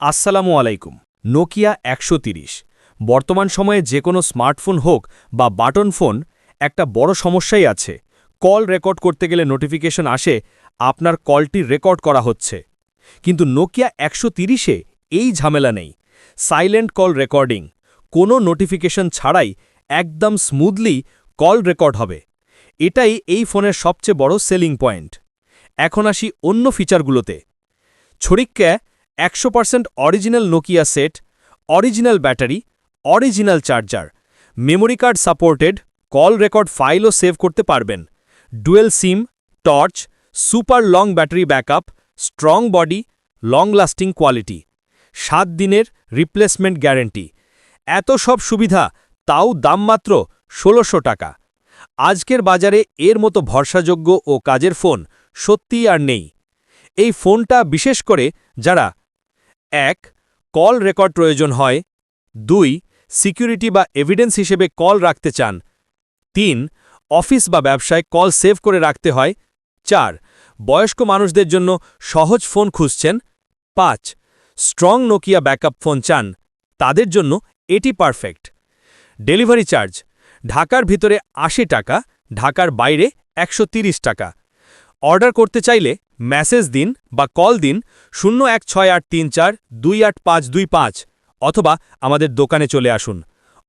আসসালামু আলাইকুম। নোকিয়া একশো বর্তমান সময়ে যে কোনো স্মার্টফোন হোক বা বাটন ফোন, একটা বড় সমস্যাই আছে। কল রেকর্ড করতে গেলে নোটিফিকেশন আসে, আপনার কলটি রেকর্ড করা হচ্ছে। কিন্তু নোকিয়া একশো তিরিশে এই ঝামেলা নেই। সাইলেন্ট কল রেকর্ডিং, কোনো নোটিফিকেশন ছাড়াই একদম স্মুথলি কল রেকর্ড হবে। এটাই এই ফোনের সবচেয়ে বড় সেলিং পয়েন্ট। এখন আসি অন্য ফিচারগুলোতে। ছড়িক্যা একশো percent original Nokia set, original battery, original charger. Memory card supported, call record ফাইলও save করতে পারবেন। Dual SIM, torch, super long battery backup, strong body, long lasting quality. সাত দিনের রিপ্লেসমেন্ট গ্যারেন্টি। এত সব সুবিধা, তাও দাম মাত্র ষোলোশো টাকা। আজকের বাজারে এর মতো ভরসাযোগ্য ও কাজের ফোন সত্যিই আর নেই। এই ফোনটা বিশেষ করে যারা এক, কল রেকর্ড প্রয়োজন হয়। দুই, সিকিউরিটি বা এভিডেন্স হিসেবে কল রাখতে চান। তিন, অফিস বা ব্যবসায় কল সেভ করে রাখতে হয়। চার, বয়স্ক মানুষদের জন্য সহজ ফোন খুঁজছেন। পাঁচ, স্ট্রং নোকিয়া ব্যাকআপ ফোন চান। তাদের জন্য এটি পারফেক্ট। ডেলিভারি চার্জ, ঢাকার ভিতরে আশি টাকা, ঢাকার বাইরে একশো টাকা। অর্ডার করতে চাইলে মেসেজ দিন বা কল দিন শূন্য এক ছয় আট তিন চার দুই আট পাঁচ দুই পাঁচ অথবা আমাদের দোকানে চলে আসুন।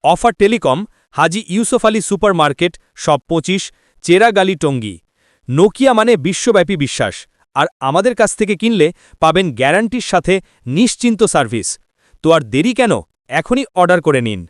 Offer telecom, Haji Yusuf Ali super market সব পঁচিশ, চেরাগালি টঙ্গি। নোকিয়া মানে বিশ্বব্যাপী বিশ্বাস, আর আমাদের কাছ থেকে কিনলে পাবেন গ্যারান্টির সাথে নিশ্চিন্ত সার্ভিস। তো আর দেরি কেন? এখনই অর্ডার করে নিন।